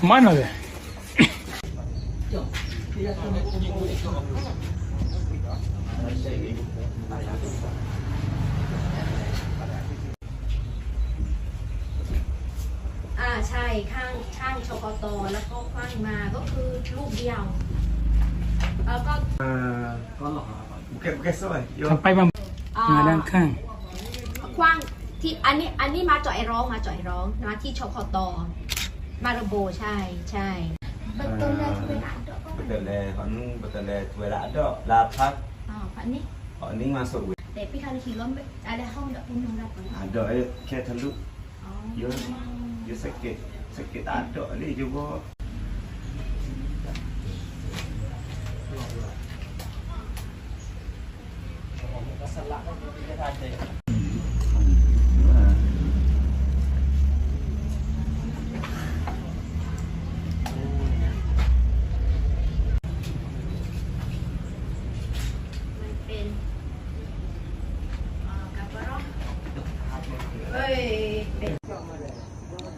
Mana dia? Jom. Kita tunggu. Saya ingin. Ikaw ba? ingin. ข้างข้างชกตแล้วก็คว้างมาก็คือลูกเดียว แล้วก็ Bukan bukan soal. Yo. Sampai bang อ่ามาด้านข้างคว้างที่อันนี้อันนี้มาจ่อยร้องมาจ่อยร้องนะที่ชกตมาระโบใช่ใช่ betul lah tu nak ada Betul lah. Kau nu betul lah. Tu lah ada. Lapak. อ๋ออันนี้ Kau ni masuk weh. แต่พี่คันขี่ล้มอะไรห้องดับพุ่งดับ Ada eh ke telu. อ๋อ Yo. dia sakit. Sakit tak ada ni cuba. Selamat menikmati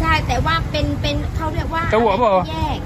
ใช่แต่ว่าเป็นเป็นเขาเรียกว่าเต้าหัวเปล่า แยก